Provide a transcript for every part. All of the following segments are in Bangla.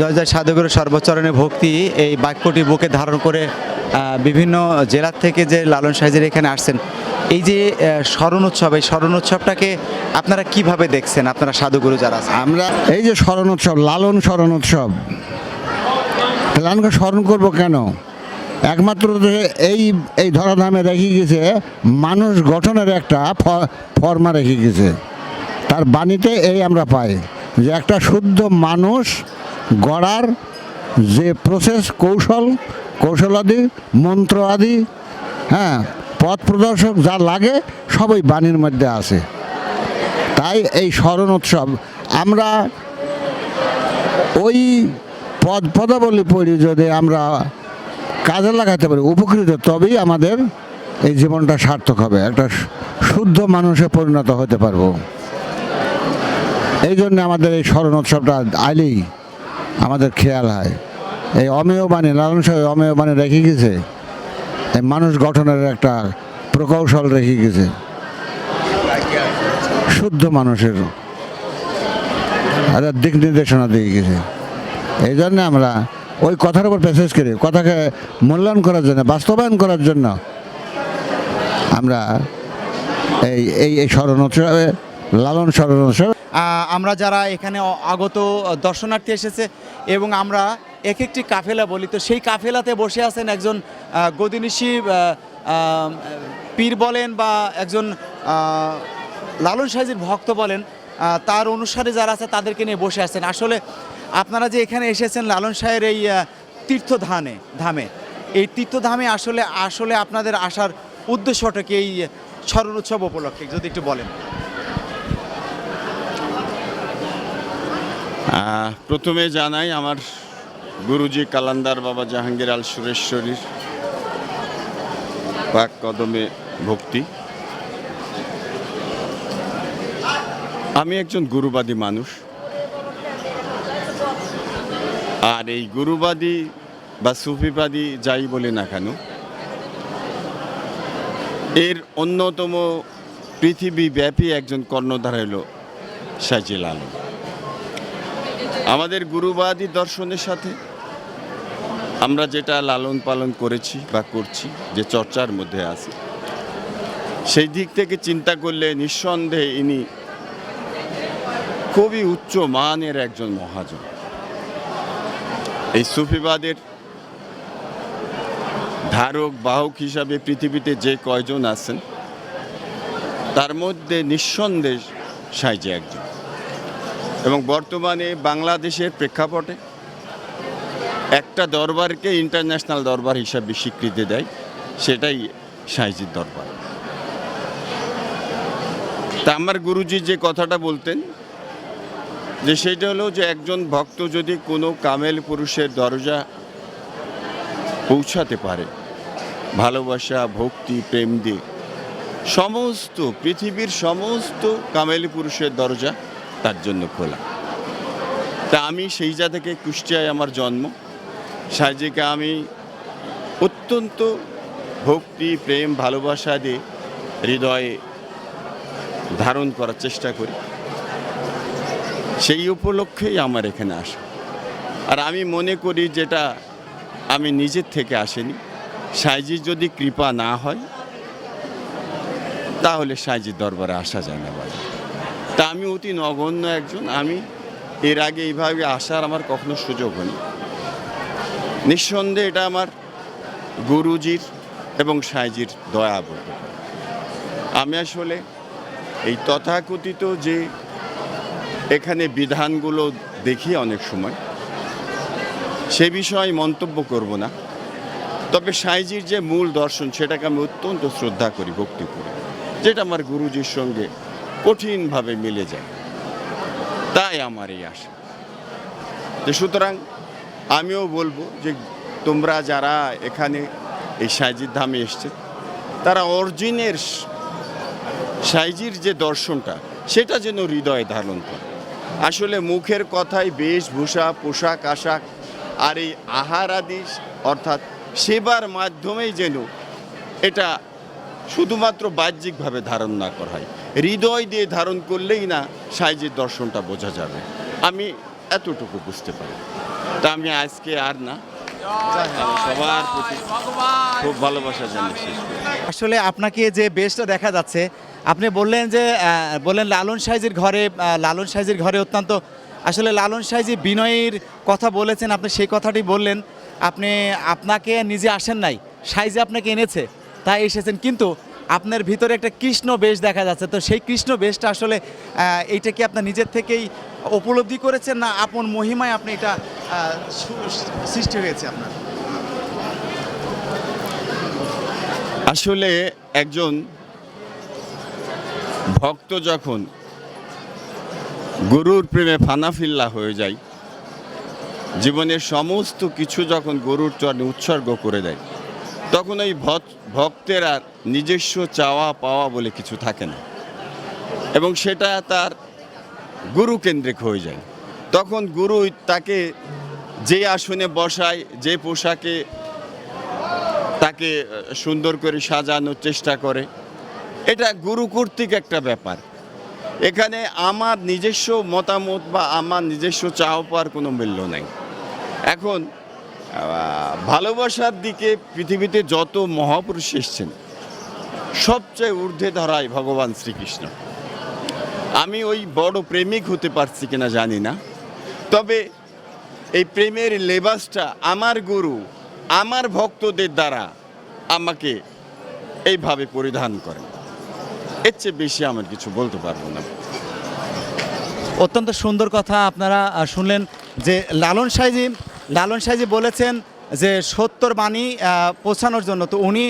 জয় জয় সাধুগুরু সর্বচরণে ভক্তি, এই বাক্যটি বুকে ধারণ করে বিভিন্ন জেলার থেকে যে লালন সাহেজের এখানে আসছেন, এই যে স্মরণ উৎসব, এই স্মরণ উৎসবটাকে আপনারা কীভাবে দেখছেন? আপনারা সাধুগুরু যারা আছেন। আমরা এই যে স্মরণ উৎসব, লালন স্মরণ উৎসব লালনকে স্মরণ করব কেন? একমাত্র এই এই ধরাধামে রেখে গেছে, মানুষ গঠনের একটা ফর্মা রেখে গেছে। তার বাণীতে এই আমরা পাই যে একটা শুদ্ধ মানুষ গড়ার যে প্রসেস কৌশল, কৌশলাদি মন্ত্র আদি হ্যাঁ পথ প্রদর্শক যা লাগে সবই বাণীর মধ্যে আছে। তাই এই স্মরণ উৎসব, আমরা ওই পদ, পদাবলী পড়ি যদি আমরা কাজে লাগাতে পারি, উপকৃত, তবেই আমাদের এই জীবনটা সার্থক হবে, একটা শুদ্ধ মানুষে পরিণত হতে পারব। এই জন্য আমাদের এই স্মরণ উৎসবটা আইলেই আমাদের খেয়াল হয়। এই অমেয় বাণী, লালন সাহেব অমেয় বাণী রেখে গেছে। এই মানুষ গঠনের একটা প্রকৌশল রেখে গেছে। শুদ্ধ মানুষের একটা দিক নির্দেশনা দিয়ে গেছে। এই জন্য আমরা ওই কথার উপর মেসেজ করি। কথাকে মূল্যায়ন করার জন্য, বাস্তবায়ন করার জন্য আমরা এই এই স্মরণ উৎসবে, লালন স্মরণ উৎসব আমরা যারা এখানে আগত দর্শনার্থী এসেছে এবং আমরা এক একটি কাফেলা বলি, তো সেই কাফেলাতে বসে আছেন একজন গদিনিশি পীর বলেন বা একজন লালন সাহেজির ভক্ত বলেন তার অনুসারে যারা আছে তাদেরকে নিয়ে বসে আছেন। আসলে আপনারা যে এখানে এসেছেন লালন সাহের এই তীর্থধানে, ধামে, এই তীর্থধামে আসলে আসলে আপনাদের আসার উদ্দেশ্যটা কি এই স্মরণ উৎসব উপলক্ষে, যদি একটু বলেন? প্রথমে জানাই আমার গুরুজি কালান্দার বাবা জাহাঙ্গীর আল সুরেশ্বরীর পাক কদমে ভক্তি। আমি একজন গুরুবাদী মানুষ। আর এই গুরুবাদী বা সুফিবাদী যাই বলি না কেন, এর অন্যতম পৃথিবীব্যাপী একজন কর্ণধার হলো সাজিল আলম আমাদের গুরুবাদী দর্শনের সাথে আমরা যেটা লালন পালন করেছি বা করছি, যে চর্চার মধ্যে আছে, সেই দিক থেকে চিন্তা করলে নিঃসন্দেহে ইনি খুবই উচ্চ মানের একজন মহাজন। এই সুফিবাদের ধারক, বাহক হিসাবে পৃথিবীতে যে কয়জন আছেন, তার মধ্যে নিঃসন্দেহ সাইজে একজন। এবং বর্তমানে বাংলাদেশের প্রেক্ষাপটে একটা দরবারকে ইন্টারন্যাশনাল দরবার হিসাবে স্বীকৃতি দেয়, সেটাই সাইজির দরবার। তা আমার গুরুজি যে কথাটা বলতেন, যে সেটা হলো যে একজন ভক্ত যদি কোনো কামেল পুরুষের দরজা পৌঁছাতে পারে, ভালোবাসা, ভক্তি, প্রেম দিয়ে, সমস্ত পৃথিবীর সমস্ত কামেল পুরুষের দরজা তার জন্য খোলা। তা আমি সেই যা থেকে কুষ্টিয়ায় আমার জন্ম। সাজিকে আমি অত্যন্ত ভক্তি, প্রেম, ভালোবাসা দিয়ে হৃদয়ে ধারণ করার চেষ্টা করি। সেই উপলক্ষেই আমার এখানে আসা। আর আমি মনে করি যেটা আমি নিজের থেকে আসেনি। সাইজির যদি কৃপা না হয়, তাহলে সাইজির দরবারে আসা যায় না বাড়ি তা আমি অতি নগণ্য একজন। আমি এর আগে এইভাবে আসার আমার কখনো সুযোগ হয়নি। নিঃসন্দেহে এটা আমার গুরুজির এবং সাইজির দয়া বলতে আমি আসলে এই তথাকথিত যে এখানে বিধানগুলো দেখি অনেক সময়, সে বিষয়ে মন্তব্য করব না। তবে সাইজির যে মূল দর্শন, সেটাকে আমি অত্যন্ত শ্রদ্ধা করি, ভক্তি করি। যেটা আমার গুরুজির সঙ্গে কঠিনভাবে মিলে যায়। তাই আমার এই আশা। তো সুতরাং আমিও বলব যে তোমরা যারা এখানে এই সাইজির ধামে এসছে, তারা অরিজিনের সাইজির যে দর্শনটা, সেটা যেন হৃদয়ে ধারণ করে। আসলে মুখের কথায় বেশভূষা, পোশাক, আশাক আর এই আহার আদি অর্থাৎ সেবার মাধ্যমেই যেন এটা শুধুমাত্র বাহ্যিকভাবে ধারণ না করা হয়। হৃদয় দিয়ে ধারণ করলেই না সাইজের দর্শনটা বোঝা যাবে। আমি এতটুকু বুঝতে পারি। তা আমি আজকে আর না। সবার প্রতি খুব ভালোবাসা জানাই আসলে আপনাকে যে বেশটা দেখা যাচ্ছে, আপনি বললেন যে বললেন লালন সাইজির ঘরে লালন সাইজির ঘরে অত্যন্ত, আসলে লালন সাইজি বিনয়ের কথা বলেছেন, আপনি সেই কথাটি বললেন। আপনি, আপনাকে নিজে আসেন নাই, সাইজি আপনাকে এনেছে, তাই এসেছেন। কিন্তু আপনার ভিতরে একটা কৃষ্ণ বেশ দেখা যাচ্ছে। তো সেই কৃষ্ণ বেশটা আসলে এইটা কি আপনার নিজের থেকেই উপলব্ধি করেছেন না আপন মহিমায় আপনি এটা সৃষ্টি হয়েছে আপনার? আসলে একজন ভক্ত যখন গুরুর প্রেমে ফানাফিল্লা হয়ে যায়, জীবনের সমস্ত কিছু যখন গরুর চরণে উৎসর্গ করে দেয় তখন ভক- ভক্তের আর নিজস্ব চাওয়া পাওয়া বলে কিছু থাকে না। এবং সেটা তার গুরু কেন্দ্রিক হয়ে যায়। তখন গুরু তাকে যে আসনে বসায়, যে পোশাকে তাকে সুন্দর করে সাজানোর চেষ্টা করে, এটা গুরু কর্তৃক একটা ব্যাপার। এখানে আমার নিজস্ব মতামত বা আমার নিজস্ব চাওয়া পাওয়ার কোনো মূল্য নাই। এখন ভালোবাসার দিকে পৃথিবীতে যত মহাপুরুষ এসছেন, সবচেয়ে ঊর্ধ্বে ধরায় ভগবান শ্রীকৃষ্ণ। আমি ওই বড় প্রেমিক হতে পারছি কিনা জানি না, তবে এই প্রেমের লেবাসটা আমার গুরু, আমার ভক্তদের দ্বারা আমাকে এইভাবে পরিধান করেন। এর চেয়ে বেশি আমার কিছু বলতে পারব না। অত্যন্ত সুন্দর কথা আপনারা শুনলেন যে লালন সাইজি লালন সাইজি বলেছেন যে সত্তর বাণী পৌঁছানোর জন্য, তো উনি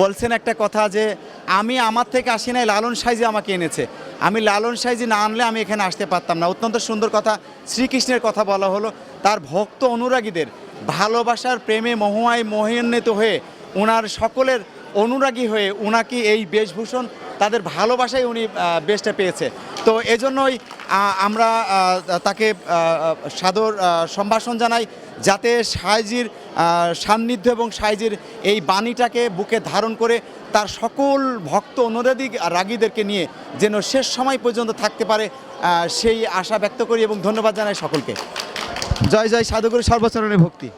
বলছেন একটা কথা যে আমি আমার থেকে আসি নাই, লালন সাইজি আমাকে এনেছে। আমি লালন সাইজি না আনলে আমি এখানে আসতে পারতাম না। অত্যন্ত সুন্দর কথা, শ্রীকৃষ্ণের কথা বলা হলো। তার ভক্ত অনুরাগীদের ভালোবাসার প্রেমে মহুয়ায় মোহান্বিত হয়ে ওনার সকলের অনুরাগী হয়ে ওনাকে এই বেশভূষণ, তাদের ভালোবাসায় উনি বেশটা পেয়েছে। তো এজন্যই আমরা তাকে সাদর সম্ভাষণ জানাই। যাতে সাইজির সান্নিধ্য এবং সাইজির এই বাণীটাকে বুকে ধারণ করে তার সকল ভক্ত অনুরাধী রাগীদেরকে নিয়ে যেন শেষ সময় পর্যন্ত থাকতে পারে সেই আশা ব্যক্ত করি এবং ধন্যবাদ জানাই সকলকে। জয় জয়, সাধুগুরু সর্বচরণের ভক্তি।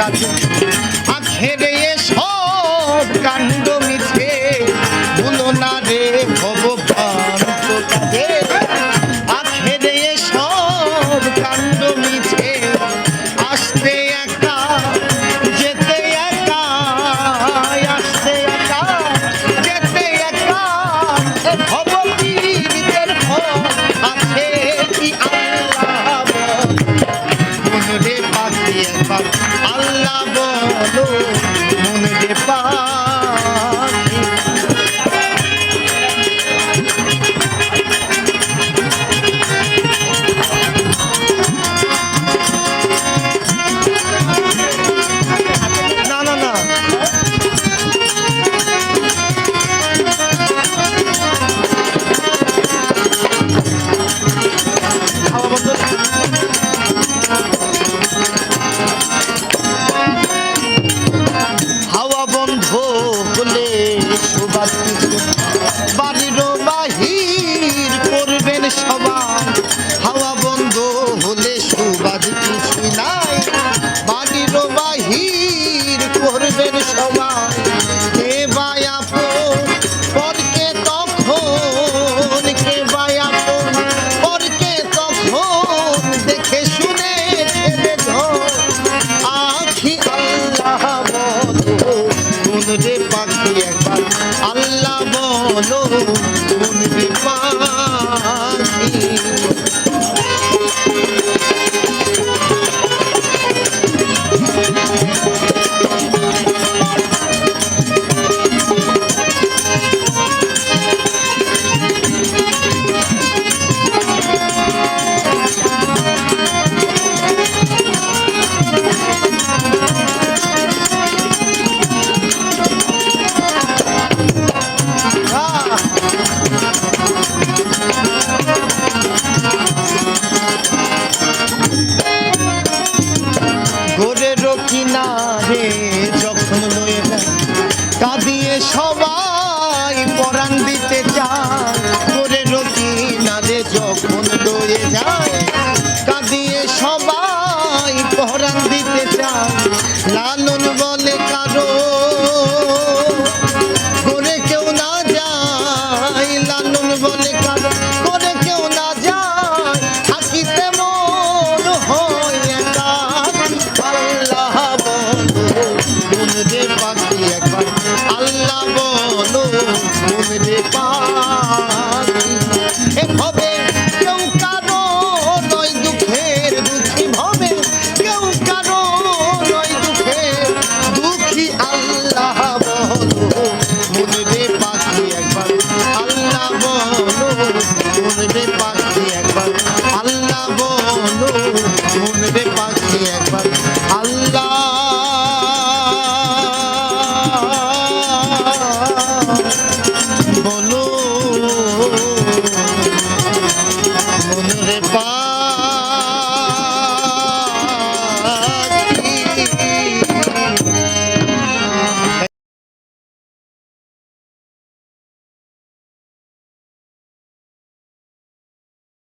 I got you.